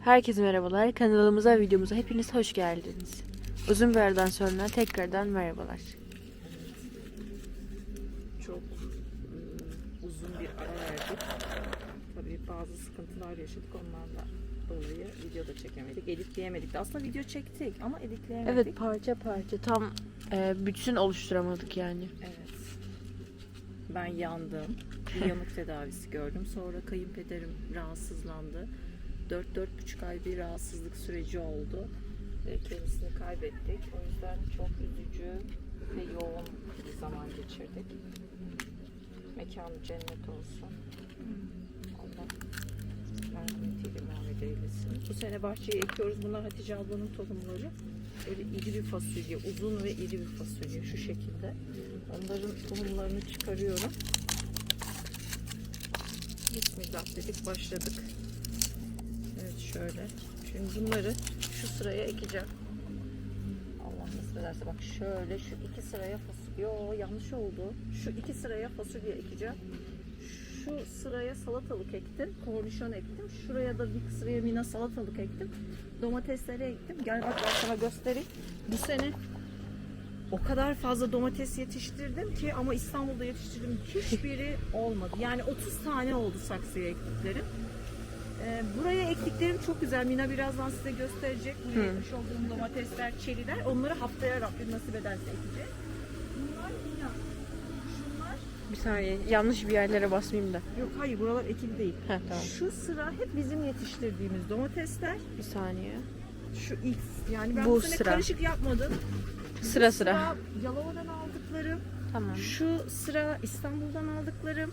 Herkese merhabalar. Kanalımıza videomuza hepiniz hoş geldiniz. Uzun bir aradan sonra tekrardan merhabalar. çok ıı, uzun bir ara verdik. Tabii bazı sıkıntılar yaşadık onlarla dolayı video da çekemedik, editleyemedik de. Aslında video çektik ama editleyemedik. Evet parça parça tam e, bütün oluşturamadık yani. Evet. Ben yandım. Bir yanık tedavisi gördüm. Sonra kayınpederim rahatsızlandı. 4-4,5 ay bir rahatsızlık süreci oldu. Ve kendisini kaybettik. O yüzden çok üzücü ve yoğun bir zaman geçirdik. Mekanı cennet olsun. Allah rahmetiyle muhabbet eylesin. Bu sene bahçeye ekiyoruz. Bunlar Hatice ablanın tohumları. Böyle iri bir fasulye, uzun ve iri bir fasulye şu şekilde. Onların tohumlarını çıkarıyorum. Bismillah dedik başladık. Şöyle. Şimdi bunları şu sıraya ekeceğim. Allah nasip ederse bak şöyle şu iki sıraya fasulye. Yo yanlış oldu. Şu iki sıraya fasulye ekeceğim. Şu sıraya salatalık ektim. Kornişon ektim. Şuraya da bir sıraya mina salatalık ektim. Domatesleri ektim. Gel bak ben sana göstereyim. Bu sene o kadar fazla domates yetiştirdim ki ama İstanbul'da yetiştirdim hiçbiri olmadı. Yani 30 tane oldu saksıya ektiklerim. Ee, buraya ektiklerim çok güzel. Mina birazdan size gösterecek. Bu Hı. ekmiş olduğum domatesler, çeriler. Onları haftaya Rabbim nasip ederse ekeceğiz. Bunlar Mina. Şunlar Bir saniye yanlış bir yerlere basmayayım da. Yok hayır buralar ekili değil. Heh tamam. Şu sıra hep bizim yetiştirdiğimiz domatesler. Bir saniye. Şu X yani ben Bu bu, sene sıra. karışık yapmadım. Sıra sıra. Yalova'dan aldıklarım. Tamam. Şu sıra İstanbul'dan aldıklarım.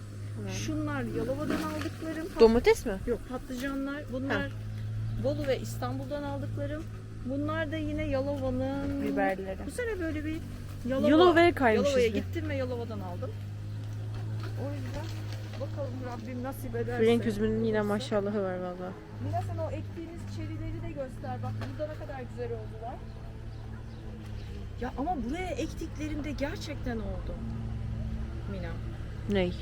Şunlar Yalova'dan aldıklarım. Pat- Domates mi? Yok patlıcanlar. Bunlar Bolu ve İstanbul'dan aldıklarım. Bunlar da yine Yalova'nın Biberleri. Bu sene böyle bir Yalova, Yalova'ya kaymışız Yalova'ya bir. gittim ve Yalova'dan aldım. O yüzden bakalım Rabbim nasip ederse. Renk üzümünün yine maşallahı var valla. Mina sen o ektiğimiz çerileri de göster. Bak burada ne kadar güzel oldular. Ya ama buraya ektiklerinde gerçekten oldu. Mina. Ney?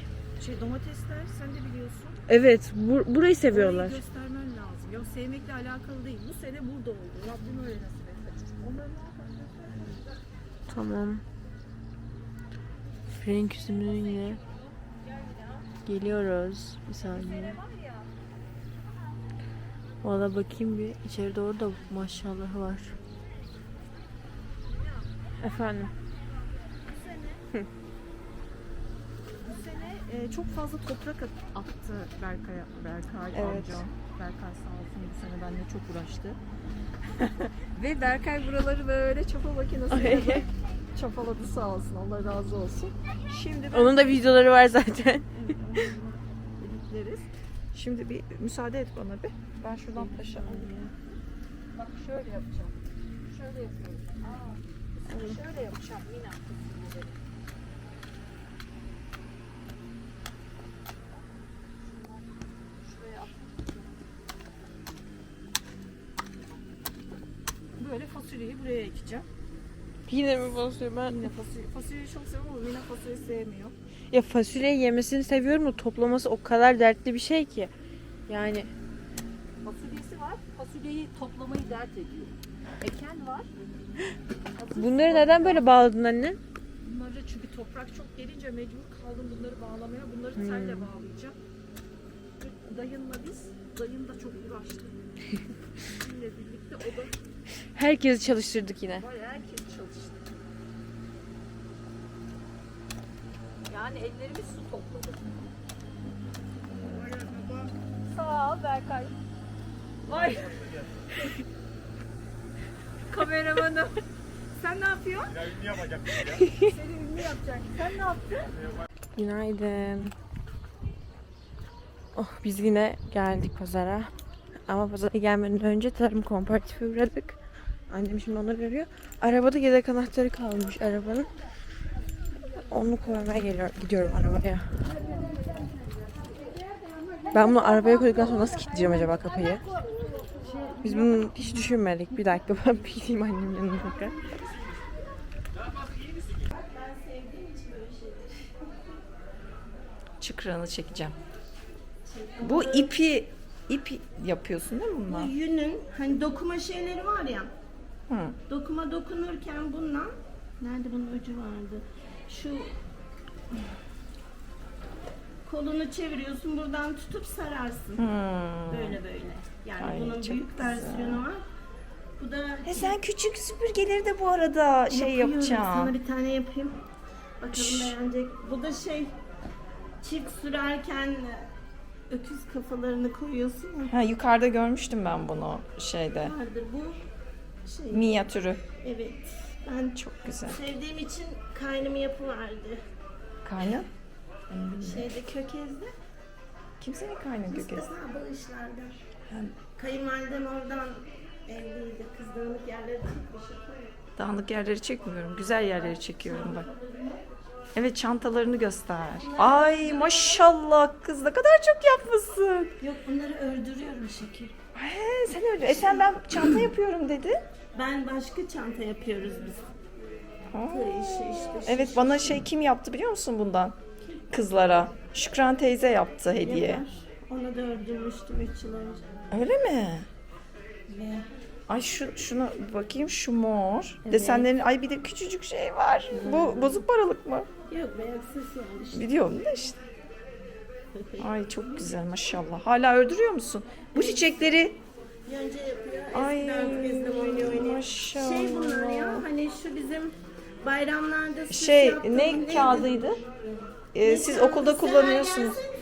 Şey domatesler sen de biliyorsun. Evet bur- burayı seviyorlar. Orayı göstermen lazım. Ya sevmekle alakalı değil. Bu sene burada oldu. Rabbim öyle nasip etti. Onları muhakkak göster. Tamam. Yine. Geliyoruz. Bir saniye. Valla bakayım bir. içeri doğru da maşallahı var. Efendim. Sene e, çok fazla toprak at- attı Berkay, Berkay Evet. amca. Berkay sağ olsun bu sene benimle çok uğraştı. Ve Berkay buraları böyle çapa makinesiyle çapaladı sağ olsun. Allah razı olsun. Şimdi ben Onun da videoları var zaten. editleriz. Şimdi bir müsaade et bana bir. Ben şuradan taşı alayım. Bak şöyle yapacağım. Şöyle yapıyorum. Aa, şöyle yapacağım Mina. Şuraya at. Böyle fasulyeyi buraya ekeceğim. Yine mi basıyor ben? Yine fasulye, fasulyeyi çok seviyorum ama Mina fasulye sevmiyor. Ya fasulye yemesini seviyorum da toplaması o kadar dertli bir şey ki. Yani Fasulyesi var. Fasulyeyi toplamayı dert ediyor. Eken var. Fasulye bunları var. neden böyle bağladın anne? Bunları çünkü toprak çok gelince mecbur kaldım bunları bağlamaya. Bunları telle Hmm. bağlayacağım. Dayınla biz, dayım da çok uğraştı. Bizimle birlikte o da Herkesi çalıştırdık yine. bayağı herkes çalıştı. Yani ellerimiz su topladı. Sağ ol Berkay. Vay. Kameramanım. Sen ne yapıyorsun? Ya ünlü yapacaktım ya. Seni ünlü yapacak. Sen ne yaptın? Günaydın. Oh biz yine geldik pazara. Ama pazara gelmeden önce tarım komparatife uğradık. Annem şimdi onları arıyor. Arabada yedek anahtarı kalmış arabanın. Onu koymaya geliyor, gidiyorum arabaya. Ben bunu arabaya koyduktan sonra nasıl kilitleyeceğim acaba kapıyı? Biz bunu hiç düşünmedik. Bir dakika ben bir gideyim annemin yanına tekrar. çıkrağını çekeceğim. Bu ipi ip yapıyorsun değil mi Bu bunlar? yünün hani dokuma şeyleri var ya. Hı. Dokuma dokunurken bundan nerede bunun ucu vardı? Şu kolunu çeviriyorsun buradan tutup sararsın. Hmm. Böyle böyle. Yani Ay, bunun büyük güzel. versiyonu var. Bu da He sen küçük süpürgeleri de bu arada şey Yapıyorum. yapacaksın. Sana bir tane yapayım. Bakalım beğenecek. Bu da şey çift sürerken öküz kafalarını koyuyorsun ya. Ha yukarıda görmüştüm ben bunu şeyde. Vardır bu şey. Minyatürü. Evet. Ben Çok güzel. sevdiğim için kaynımı yapıverdi. Kayna? Şeyde kökezde. Kimsenin kayna gökesi. Mustafa bağışlarda. Kayınvalidem oradan evliydi. Kızdırılık yerleri çıkmış. Dağınık yerleri çekmiyorum. Güzel yerleri çekiyorum bak. Evet çantalarını göster. Ay maşallah kız ne kadar çok yapmışsın. Yok bunları ördürüyorum şeker. He, sen öyle. E sen ben çanta yapıyorum dedi. Ben başka çanta yapıyoruz biz. Aa, işte. Evet bana şey kim yaptı biliyor musun bundan? Kızlara. Şükran teyze yaptı hediye. Yapar. Ona da ördürmüştüm 3 yıl önce. Öyle mi? Ve Ay şu şuna bakayım şu mor. Desenlerin ay bir de küçücük şey var. Bu bozuk paralık mı? yok beyaz sis yani işte. Biliyorum da işte. Ay çok güzel maşallah. Hala ördürüyor musun? Bu çiçekleri yapıyor. Ay, maşallah. Şey bunlar ya hani şu bizim bayramlarda süs şey ne neydi? kağıdıydı? Ee, siz okulda kullanıyorsunuz. gelsene.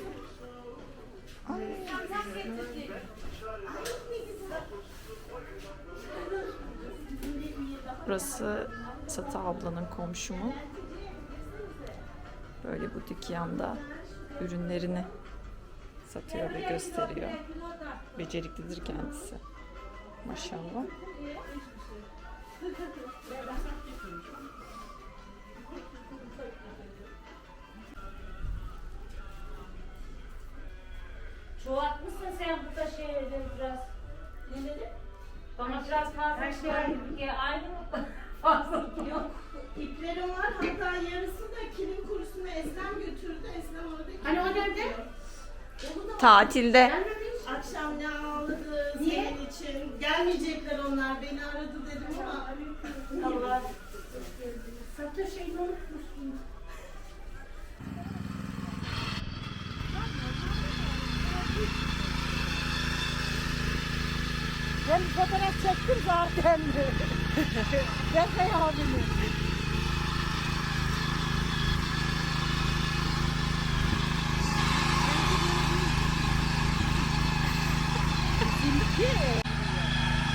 Burası Satı ablanın komşumun. Böyle bu dükkanda ürünlerini satıyor ve gösteriyor. Beceriklidir kendisi. Maşallah. Çoğaltmışsın sen burada şeyden biraz. Ne? Bana biraz fazla şey? Fazla Yok iplerim var hatta yarısı da kilim kurusuna Eslem götürdü. Eslem orada Hani o nerede? Onu da Tatilde. akşam ne ağladı Niye? senin için. Gelmeyecekler onlar beni aradı dedim ama. Allah. Satır şeyini unutmuşsun. Ben fotoğraf çektim zaten. ben de abimi.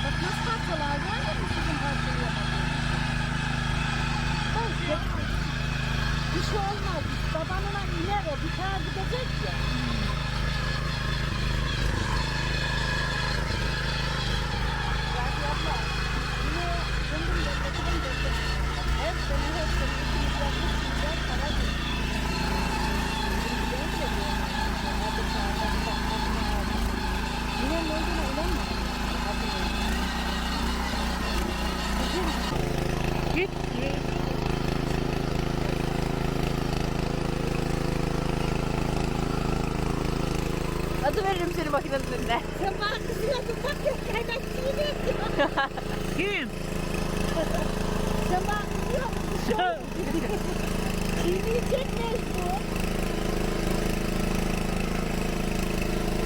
Bak nasıl parçalar var mı sizin parçalı Bir şey olmaz. Babanına iner o. Bir tane gidecek ya. Hadi abla. Yine döndüm de döndüm de. Hep seni hep seni ikimiz yapmışsın. Ben para değil. Ben de diyorum. Hadi sağdan bakmasın abi. Yine ne olduğuna inanma. Hadi. Git. Adı veririm seni makinenin önüne. Sen bana kızıyordun bak ya kaynakçıyı Kim? Sen bana şey oldu. Çiğneyecek mecbur.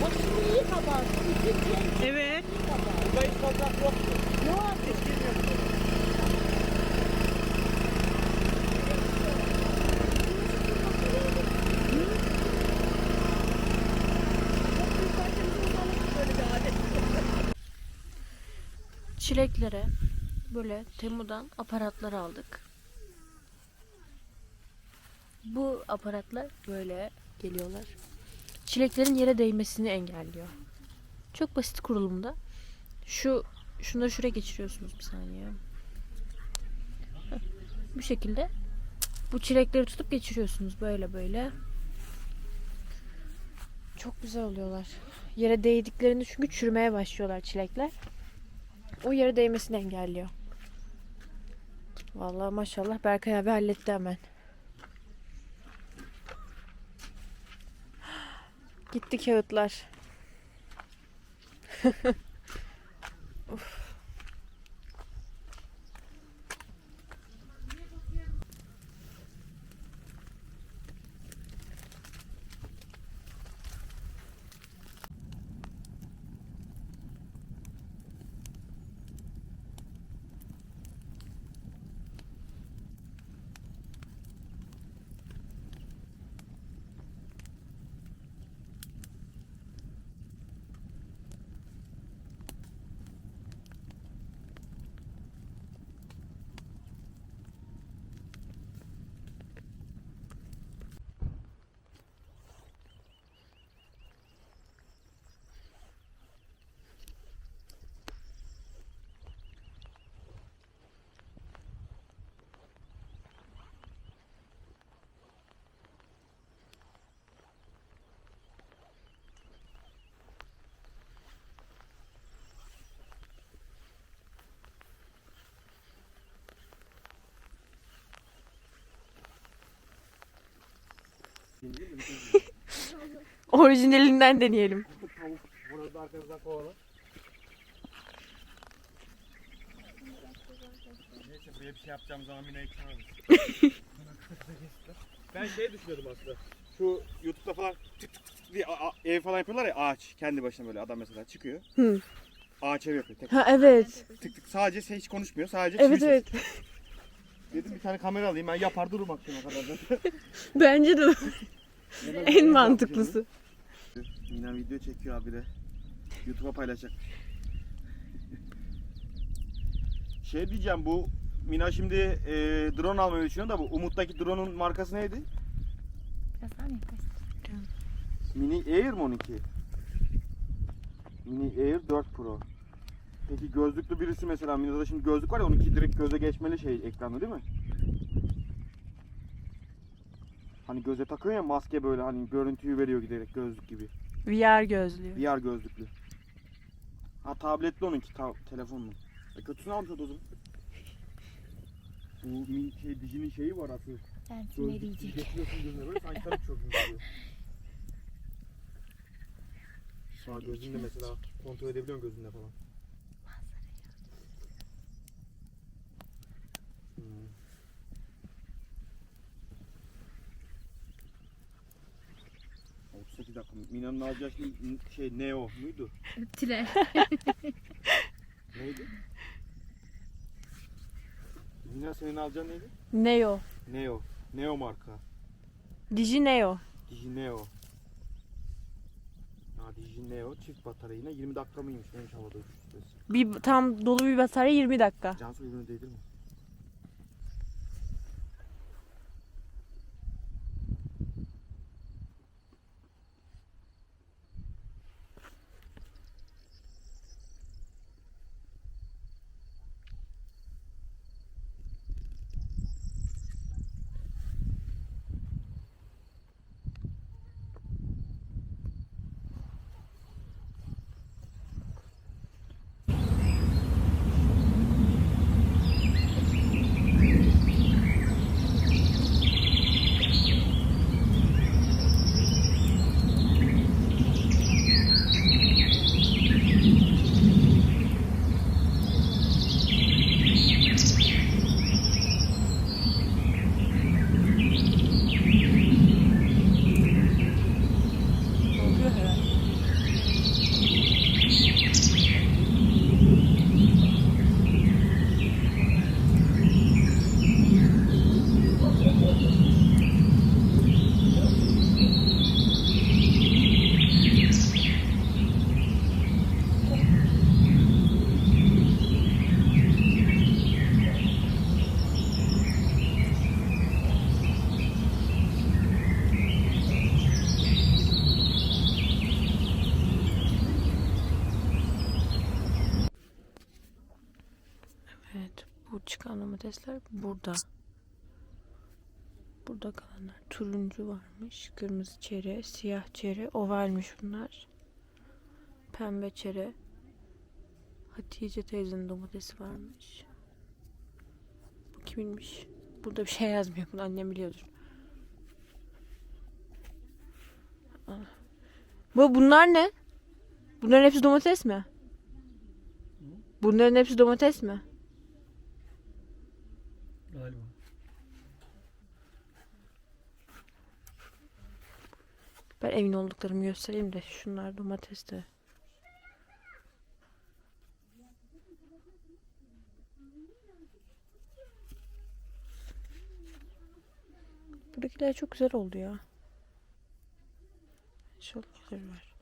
Bak şimdi iyi kabar. İkinci el Evet. iyi kabar. Yok. Çileklere böyle Temu'dan aparatlar aldık. Bu aparatlar böyle geliyorlar. Çileklerin yere değmesini engelliyor. Çok basit kurulumda. Şu şunları şuraya geçiriyorsunuz bir saniye. Bu şekilde bu çilekleri tutup geçiriyorsunuz böyle böyle. Çok güzel oluyorlar. Yere değdiklerinde çünkü çürümeye başlıyorlar çilekler. O yere değmesini engelliyor. Vallahi maşallah Berkay abi halletti hemen. Gitti kağıtlar. Orijinalinden deneyelim. Burada arkanızdan kovala. Neyse buraya bir şey yapacağım zaman yine ekran Ben şey düşünüyordum aslında. Şu YouTube'da falan tık tık tık diye a- a- ev falan yapıyorlar ya ağaç. Kendi başına böyle adam mesela çıkıyor. Hı. Ağaç ev yapıyor. Tek Ha evet. tık tık sadece şey hiç konuşmuyor. Sadece Evet çivi evet. sesi. Dedim bir tane kamera alayım ben yapar dururum akşama kadar. Bence de en mantıklısı. Mina video çekiyor abi de. YouTube'a paylaşacak. şey diyeceğim bu Mina şimdi e, drone almayı düşünüyor da bu Umut'taki drone'un markası neydi? Mini Air mi 12? Mini Air 4 Pro. Peki gözlüklü birisi mesela Mina'da şimdi gözlük var ya 12 direkt göze geçmeli şey ekranı değil mi? Hani göze takıyor ya maske böyle hani görüntüyü veriyor giderek gözlük gibi. VR gözlüğü. VR gözlüklü. Ha tabletli onunki ta- telefonlu. E kötüsünü almış o da o zaman. Bu min şey dicinin şeyi var aslında. Sensin ne diyecek? Getiriyorsun gözüne böyle sanki sana çok gözüküyor. Sağ gözünde mesela kontrol edebiliyorsun gözünde falan. Hmm. ...38 dakika. Mina'nın alacağı şey, şey Neo muydu? Tire. Neydi? Mina senin alacağın neydi? Neo. Neo. Neo marka. Digi Neo. Digi Neo. Ha Digi Neo çift batarya yine 20 dakika mıymış neymiş havada uçuş süresi. Bir tam dolu bir batarya 20 dakika. Cansu ürünü değdir mi? Evet, bu çıkan domatesler burada. Burada kalanlar turuncu varmış, kırmızı çere, siyah çere, ovalmiş bunlar. Pembe çere. Hatice teyzenin domatesi varmış. Bu kiminmiş? Burada bir şey yazmıyor. Bunu annem biliyordur. Ah. Bu bunlar ne? Bunların hepsi domates mi? Bunların hepsi domates mi? Ben emin olduklarımı göstereyim de şunlar domates de. Buradakiler çok güzel oldu ya. Şöyle var.